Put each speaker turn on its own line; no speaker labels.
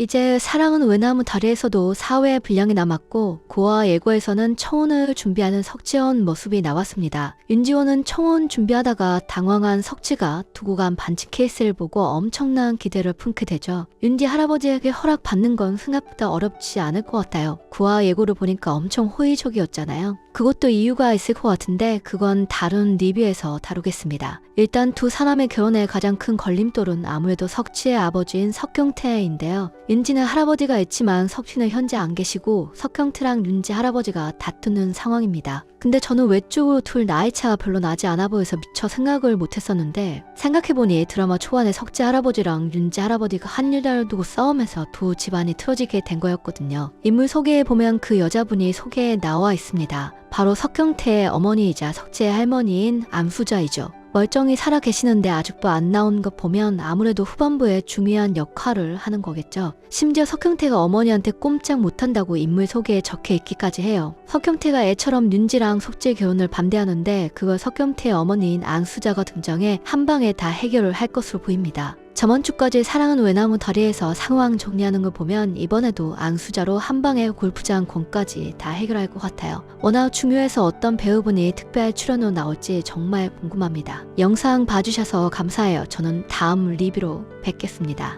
이제 사랑은 외나무 다리에서도 사회의 분량이 남았고 고아 예고에서는 청혼을 준비하는 석지원 모습이 나왔습니다. 윤지원은 청혼 준비하다가 당황한 석지가 두고 간 반지 케이스를 보고 엄청난 기대를 품게 되죠. 윤지 할아버지에게 허락받는 건 생각보다 어렵지 않을 것 같아요. 고아 예고를 보니까 엄청 호의적이었잖아요. 그것도 이유가 있을 것 같은데 그건 다른 리뷰에서 다루겠습니다. 일단 두 사람의 결혼에 가장 큰 걸림돌은 아무래도 석치의 아버지인 석경태인데요. 윤지는 할아버지가 있지만 석치는 현재 안 계시고 석경태랑 윤지 할아버지가 다투는 상황입니다. 근데 저는 외쪽으로 둘 나이 차가 별로 나지 않아 보여서 미처 생각을 못했었는데 생각해보니 드라마 초반에 석지 할아버지랑 윤지 할아버지가 한 여자를 두고 싸우면서 두 집안이 틀어지게 된 거였거든요. 인물 소개에 보면 그 여자분이 소개에 나와 있습니다. 바로 석경태의 어머니이자 석지의 할머니인 암수자이죠. 멀쩡히 살아 계시는데 아직도 안 나온 것 보면 아무래도 후반부에 중요한 역할을 하는 거겠죠. 심지어 석형태가 어머니한테 꼼짝 못한다고 인물 소개에 적혀 있기까지 해요. 석형태가 애처럼 윤지랑 속지 결혼을 반대하는데 그걸 석형태의 어머니인 안수자가 등장해 한 방에 다 해결을 할 것으로 보입니다. 저번 주까지 사랑은 외나무 다리에서 상황 정리하는 걸 보면 이번에도 앙수자로 한 방에 골프장 공까지 다 해결할 것 같아요. 워낙 중요해서 어떤 배우분이 특별 출연으로 나올지 정말 궁금합니다. 영상 봐주셔서 감사해요. 저는 다음 리뷰로 뵙겠습니다.